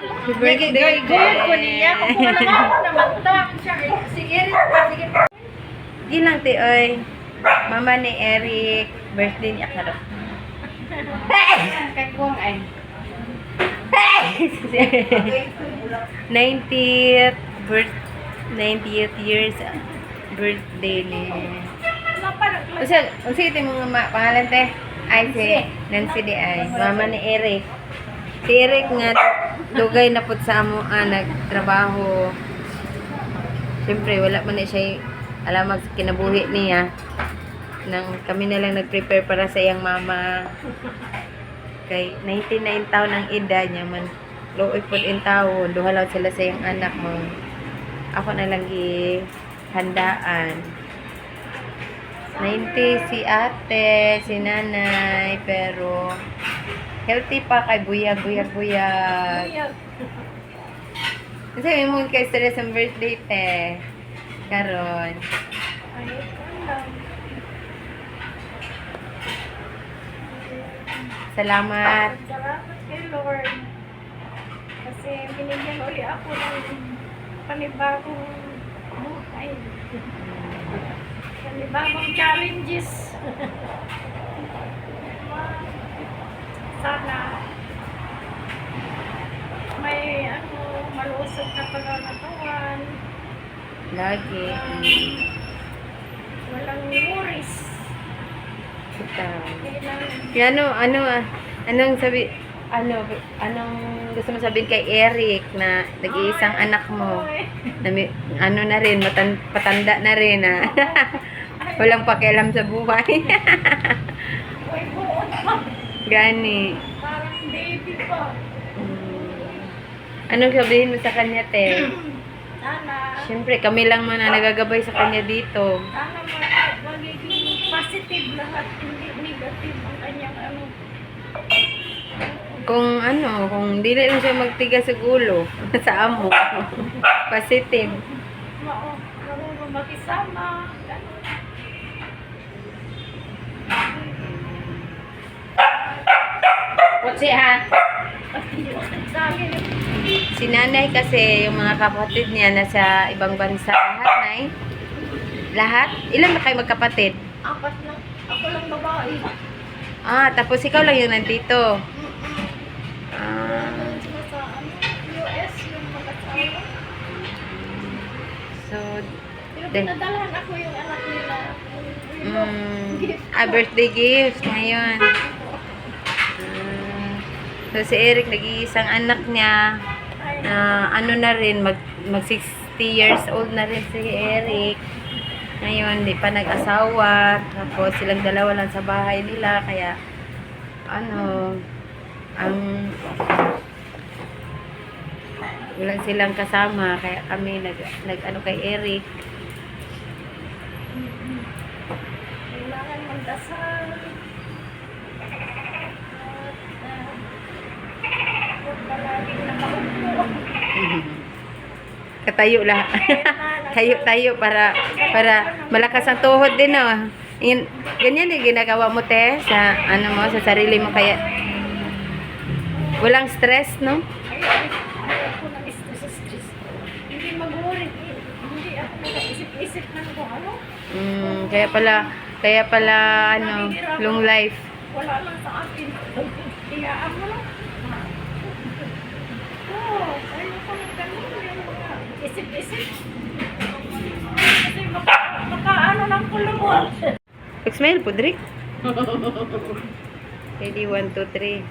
Happy birthday, Good ko niya. Kung kung alam mo naman, tawag siya. eh, Si Eric pa, sige. Di lang, oy. Mama ni Eric. Birthday niya karot. Kay Kuwang ay. 90th birth 90th years birthday ni Usa, unsa ito mong ma pangalan te? Ay si Nancy di ay. Mama ni Eric. Si Eric nga dugay na pud sa amo ah, nagtrabaho. Siyempre wala man na siya alam mag kinabuhi niya. Nang kami na lang nag-prepare para sa iyang mama. Kay 99 taon ang edad niya man. Looy pud in taon, duha lang sila sa iyang anak mo. Ako na lang gi handaan. 90 si ate, si nanay, pero healthy pa kay buyag, buyag, buyag. Kasi mo kay stress ang birthday te. Karon. Salamat. Salamat kay Lord. Kasi binigyan uli ako ng panibagong buhay. Panibagong challenges. Sana may ano, malusog na pangangatawan. Lagi. Um, walang worries. Kaya ano, ano, ah, anong sabi, ano, anong gusto mo sabihin kay Eric na nag-iisang anak mo? Na, ano na rin, matan, patanda na rin ah. Walang pakialam sa buhay. Uy. Gani. Parang baby pa. Mm. Anong sabihin mo sa kanya, te? Sana, Siyempre, kami lang man na nagagabay sa kanya dito. sana mag- magiging positive lahat, hindi negative ang kanyang ano. Kung ano, kung dili lang siya magtigas sa gulo, sa amo. Positive. Mao, marunong makisama. Kutsi ha? Si nanay kasi, yung mga kapatid niya nasa ibang bansa. Lahat, nay? Lahat? Ilan na kayo magkapatid? apat lang. Ako lang babae. Ah, tapos ikaw lang yung nandito. Ah, US, yung mag-asawa. so, Pero Then- pinadalahan ako yung anak nila. Yung mm, gift ah, birthday gifts ngayon. So, si Eric, nag-iisang anak niya. Na ano na rin, mag, mag 60 years old na rin si Eric. Ngayon, di pa nag-asawa. Tapos silang dalawa lang sa bahay nila. Kaya, ano, ang wala silang kasama. Kaya kami nag, nag ano kay Eric. Kailangan magdasal. Katayo lang. Tayo-tayo para para malakas ang tuhod din, no? Yun, ganyan yung ginagawa mo, te, sa, ano mo, sa sarili mo, kaya walang stress, no? Ako. Mm, kaya pala, kaya pala, ano, long life. Wala lang sa akin. Iyaan mo lang. Oo, ayaw ko ng ganun. Yung mga isip-isip. Kasi baka, baka ano lang ko lumot. Pag-smile po, Drake. Ready, one, two, three.